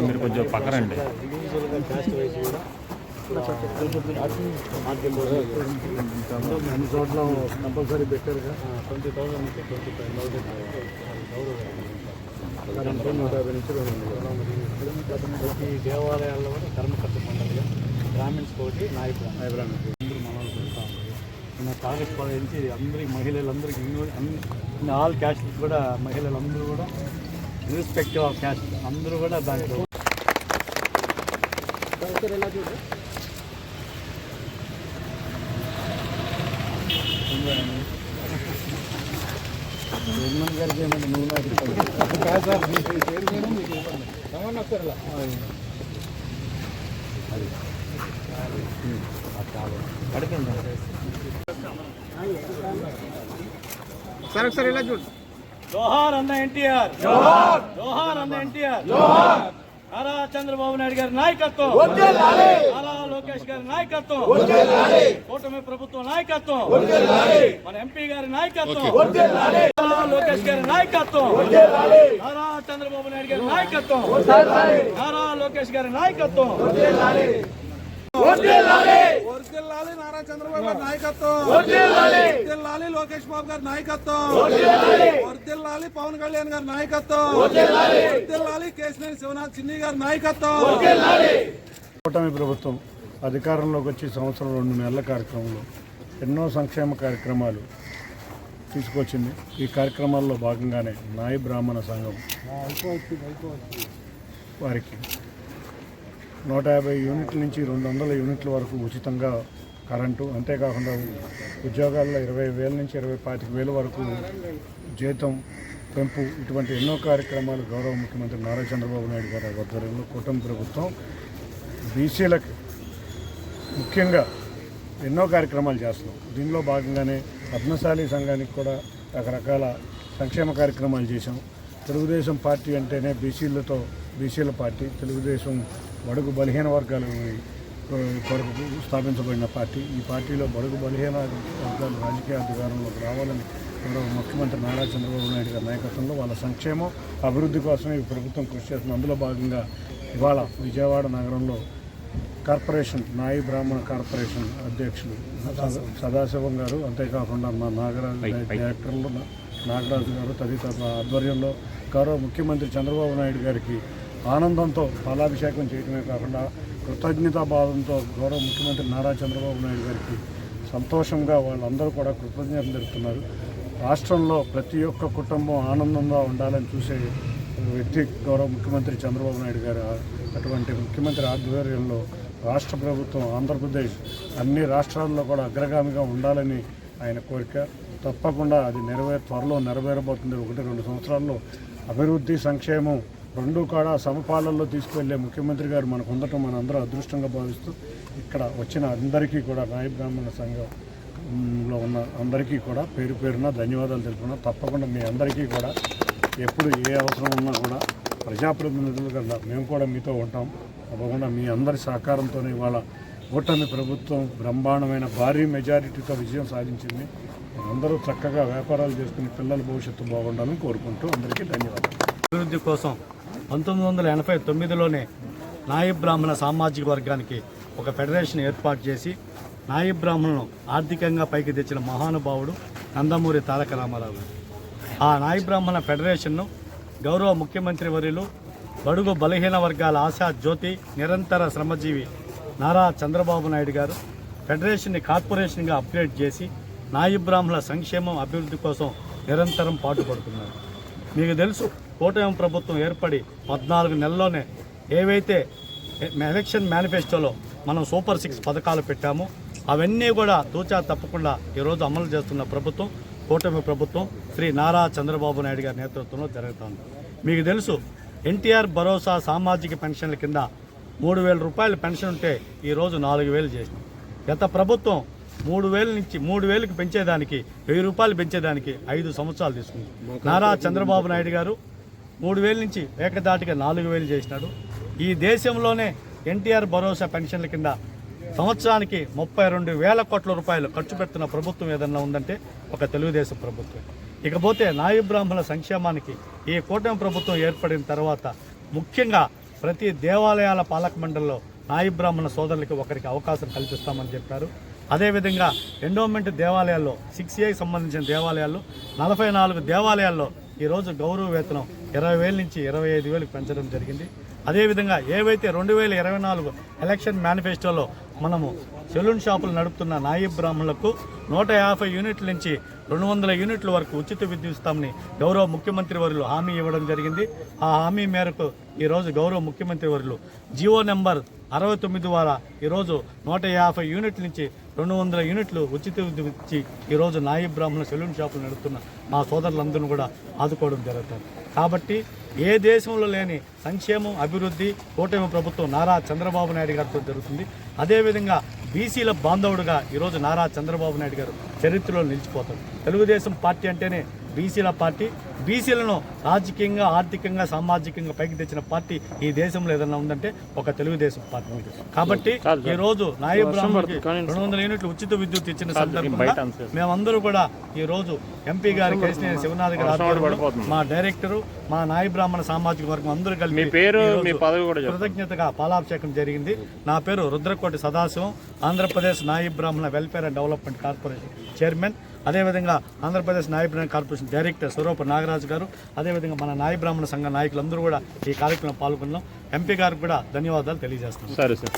మీరు కొంచెం మార్కెట్ అన్ని చోట్ల కంపల్సరీ పెట్టారుగా ట్వంటీ థౌసండ్ నుంచి ట్వంటీ ఫైవ్ థౌసండ్ ప్రతి దేవాలయాల్లో కూడా ధర్మకర్త మండలిగా బ్రాహ్మిన్స్ కోటి మనల్ని పెడతా ఉన్నారు మన టార్గెట్ నుంచి అందరికి మహిళలందరికీ అన్ని ఆల్ క్యాస్ట్ కూడా మహిళలందరూ కూడా ఇర్రెస్పెక్టివ్ ఆఫ్ క్యాస్ట్ అందరూ కూడా దాంట్లో చైర్మన్ గారికి ఏమైనా నువ్వు నాకు ఇవ్వాలి. కాదు సార్ మీ చైర్మన్ మీకు ఇవ్వండి. రమణ ఒకసారి ఇలా. అది. సార్ ఒకసారి ఇలా చూడు. జోహార్ అన్న ఎన్టీఆర్. జోహార్! జోహార్ అన్న ఎన్టీఆర్. జోహార్! నారా చంద్రబాబు నాయుడు గారి నాయకత్వం. నారా లోకేష్ గారి నాయకత్వం. కూటమి ప్రభుత్వం నాయకత్వం. మన ఎంపీ గారి నాయకత్వం. నారా లోకేష్ గారి నాయకత్వం. నారా చంద్రబాబు నాయుడు గారి నాయకత్వం. నారా లోకేష్ గారి నాయకత్వం. వర్దిల్లాలి! నారా చంద్రబాబు గారి నాయకత్వం. వర్దిల్లాలి! లోకేష్ బాబు గారి నాయకత్వం. వర్దిల్లాలి! పవన్ కళ్యాణ్ గారి నాయకత్వం. వర్దిల్లాలి! కేశినేని శివనాథ్ చిన్ని గారి నాయకత్వం. కూటమి ప్రభుత్వం అధికారంలోకి వచ్చి సంవత్సరం రెండు నెలల కార్యక్రమంలో ఎన్నో సంక్షేమ కార్యక్రమాలు తీసుకొచ్చింది. ఈ కార్యక్రమాల్లో భాగంగానే నాయి బ్రాహ్మణ సంఘం వారికి నూట యాభై యూనిట్ల నుంచి రెండు వందల యూనిట్ల వరకు ఉచితంగా కరెంటు. అంతేకాకుండా ఉద్యోగాల్లో ఇరవై వేల నుంచి ఇరవై పాతిక వేల వరకు జీతం పెంపు ఇటువంటి ఎన్నో కార్యక్రమాలు గౌరవ ముఖ్యమంత్రి నారా చంద్రబాబు నాయుడు గారి ఆధ్వర్యంలో కూటమి ప్రభుత్వం బీసీలకు ముఖ్యంగా ఎన్నో కార్యక్రమాలు చేస్తున్నాం. దీనిలో భాగంగానే పద్మశాలి సంఘానికి కూడా రకరకాల సంక్షేమ కార్యక్రమాలు చేశాం. తెలుగుదేశం పార్టీ అంటేనే బీసీలతో బీసీల పార్టీ తెలుగుదేశం బడుగు బలహీన వర్గాల కొరకు స్థాపించబడిన పార్టీ. ఈ పార్టీలో బడుగు బలహీన వర్గాలు రాజకీయ అధికారంలోకి రావాలని గౌరవ ముఖ్యమంత్రి నారా చంద్రబాబు నాయుడు గారి నాయకత్వంలో వాళ్ళ సంక్షేమం అభివృద్ధి కోసమే ఈ ప్రభుత్వం కృషి చేస్తుంది. అందులో భాగంగా ఇవాళ విజయవాడ నగరంలో కార్పొరేషన్ నాయి బ్రాహ్మణ కార్పొరేషన్ అధ్యక్షులు సదా- సదాశివం గారు అంతేకాకుండా మా నాగరాజు డైరెక్టర్లు నాగరాజు గారు తదితరుల ఆధ్వర్యంలో గౌరవ ముఖ్యమంత్రి చంద్రబాబు నాయుడు గారికి ఆనందంతో పాలాభిషేకం చేయడమే కాకుండా కృతజ్ఞతాభావంతో గౌరవ ముఖ్యమంత్రి నారా చంద్రబాబు నాయుడు గారికి సంతోషంగా వాళ్ళందరూ కూడా కృతజ్ఞతలు తెలుపుతున్నారు. రాష్ట్రంలో ప్రతి ఒక్క కుటుంబం ఆనందంగా ఉండాలని చూసే వ్యక్తి గౌరవ ముఖ్యమంత్రి చంద్రబాబు నాయుడు గారు అటువంటి ముఖ్యమంత్రి ఆధ్వర్యంలో రాష్ట్ర ప్రభుత్వం ఆంధ్రప్రదేశ్ అన్ని రాష్ట్రాల్లో కూడా అగ్రగామిగా ఉండాలని ఆయన కోరిక. తప్పకుండా అది నెరవేర్ త్వరలో నెరవేరబోతుంది. ఒకటి రెండు సంవత్సరాల్లో అభివృద్ధి సంక్షేమం రెండు కూడా సమపాలనలో తీసుకువెళ్ళే ముఖ్యమంత్రి గారు మనకు ఉండటం మన అందరూ అదృష్టంగా భావిస్తూ ఇక్కడ వచ్చిన అందరికీ కూడా రాయ బ్రాహ్మణ సంఘంలో ఉన్న అందరికీ కూడా పేరు పేరున ధన్యవాదాలు తెలుపుకున్నా తప్పకుండా మీ అందరికీ కూడా ఎప్పుడు ఏ అవసరం ఉన్నా కూడా ప్రజాప్రతినిధులు కన్నా మేము కూడా మీతో ఉంటాం. తప్పకుండా మీ అందరి సహకారంతోనే ఇవాళ కూటమి ప్రభుత్వం బ్రహ్మాండమైన భారీ మెజారిటీతో విజయం సాధించింది. అందరూ చక్కగా వ్యాపారాలు చేసుకుని పిల్లల భవిష్యత్తు బాగుండాలని కోరుకుంటూ అందరికీ ధన్యవాదాలు. అభివృద్ధి కోసం పంతొమ్మిది వందల ఎనభై తొమ్మిదిలోనే నాయ బ్రాహ్మణ సామాజిక వర్గానికి ఒక ఫెడరేషన్ ఏర్పాటు చేసి నాయ బ్రాహ్మణులను ఆర్థికంగా పైకి తెచ్చిన మహానుభావుడు నందమూరి తారక రామారావు ఆ నాయ బ్రాహ్మణ ఫెడరేషన్ను గౌరవ ముఖ్యమంత్రి వర్యులు బడుగు బలహీన వర్గాల ఆశా జ్యోతి నిరంతర శ్రమజీవి నారా చంద్రబాబు నాయుడు గారు ఫెడరేషన్ని కార్పొరేషన్గా అప్గ్రేడ్ చేసి నాయబ్ బ్రాహ్మణుల సంక్షేమం అభివృద్ధి కోసం నిరంతరం పాటుపడుతున్నారు. మీకు తెలుసు కూటమి ప్రభుత్వం ఏర్పడి పద్నాలుగు నెలల్లోనే ఏవైతే ఎలక్షన్ మేనిఫెస్టోలో మనం సూపర్ సిక్స్ పథకాలు పెట్టామో అవన్నీ కూడా తూచా తప్పకుండా ఈరోజు అమలు చేస్తున్న ప్రభుత్వం కూటమి ప్రభుత్వం శ్రీ నారా చంద్రబాబు నాయుడు గారి నేతృత్వంలో జరుగుతోంది. మీకు తెలుసు ఎన్టీఆర్ భరోసా సామాజిక పెన్షన్ల కింద మూడు వేల రూపాయల పెన్షన్ ఉంటే ఈరోజు నాలుగు వేలు చేసినాం. గత ప్రభుత్వం మూడు వేల నుంచి మూడు వేలకు పెంచేదానికి వెయ్యి రూపాయలు పెంచేదానికి ఐదు సంవత్సరాలు తీసుకుంది. నారా చంద్రబాబు నాయుడు గారు మూడు వేల నుంచి ఏకదాటిగా నాలుగు వేలు చేసినాడు. ఈ దేశంలోనే ఎన్టీఆర్ భరోసా పెన్షన్ల కింద సంవత్సరానికి ముప్పై రెండు వేల కోట్ల రూపాయలు ఖర్చు పెడుతున్న ప్రభుత్వం ఏదన్నా ఉందంటే ఒక తెలుగుదేశం ప్రభుత్వం. ఇకపోతే నాయు బ్రాహ్మణ సంక్షేమానికి ఈ కూటమి ప్రభుత్వం ఏర్పడిన తర్వాత ముఖ్యంగా ప్రతి దేవాలయాల పాలక మండలిలో నాయు బ్రాహ్మణ సోదరులకి ఒకరికి అవకాశం కల్పిస్తామని చెప్పారు. అదేవిధంగా ఎండోమెంట్ దేవాలయాల్లో సిక్స్ ఏకి సంబంధించిన దేవాలయాల్లో నలభై నాలుగు దేవాలయాల్లో ఈరోజు గౌరవ వేతనం ఇరవై వేల నుంచి ఇరవై ఐదు వేలకు పెంచడం జరిగింది. అదేవిధంగా ఏవైతే రెండు వేల ఇరవై నాలుగు ఎలక్షన్ మేనిఫెస్టోలో మనము సెలూన్ షాపులు నడుపుతున్న నాయిబ్ బ్రాహ్మణులకు నూట యాభై యూనిట్ల నుంచి రెండు వందల యూనిట్ల వరకు ఉచిత విద్యుత్ ఇస్తామని గౌరవ ముఖ్యమంత్రి వర్యులు హామీ ఇవ్వడం జరిగింది. ఆ హామీ మేరకు ఈరోజు గౌరవ ముఖ్యమంత్రి వర్యులు జియో నెంబర్ అరవై తొమ్మిది ద్వారా ఈరోజు నూట యాభై యూనిట్ల నుంచి రెండు వందల యూనిట్లు ఉచిత విద్యుత్ ఇచ్చి ఈరోజు నాయిబ్ బ్రాహ్మణ సెలూన్ షాపులు నడుపుతున్న మా సోదరులందరూ కూడా ఆదుకోవడం జరుగుతుంది. కాబట్టి ఏ దేశంలో లేని సంక్షేమం అభివృద్ధి కూటమి ప్రభుత్వం నారా చంద్రబాబు నాయుడు గారితో జరుగుతుంది. అదేవిధంగా బీసీల బాంధవుడుగా ఈరోజు నారా చంద్రబాబు నాయుడు గారు చరిత్రలో నిలిచిపోతారు. తెలుగుదేశం పార్టీ అంటేనే బీసీల పార్టీ బీసీలను రాజకీయంగా ఆర్థికంగా సామాజికంగా పైకి తెచ్చిన పార్టీ ఈ దేశంలో ఏదైనా ఉందంటే ఒక తెలుగుదేశం పార్టీ కాబట్టి ఈ రోజు బ్రాహ్మణుడికి రెండు వందల యూనిట్లు ఉచిత విద్యుత్ ఇచ్చిన సందర్భంగా మేమందరూ కూడా ఈ రోజు ఎంపీ గారి కేసీఆర్ శివనాథ్ గారి మా డైరెక్టరు మా నాయ బ్రాహ్మణ సామాజిక వర్గం అందరూ కలిపి చెప్పండి. కృతజ్ఞతగా పాలాభిషేకం జరిగింది. నా పేరు Rudrakoti Sadasivam Andhra Pradesh Nayi Brahmana welfare and development corporation chairman. అదేవిధంగా ఆంధ్రప్రదేశ్ నాయ బ్రాహ్మణ కార్పొరేషన్ డైరెక్టర్ స్వరూప నాగరాజు గారు అదేవిధంగా మన నాయ బ్రాహ్మణ సంఘ నాయకులందరూ కూడా ఈ కార్యక్రమంలో పాల్గొన్నాం ఎంపీ గారికి కూడా ధన్యవాదాలు తెలియజేస్తున్నాం. సరే సార్.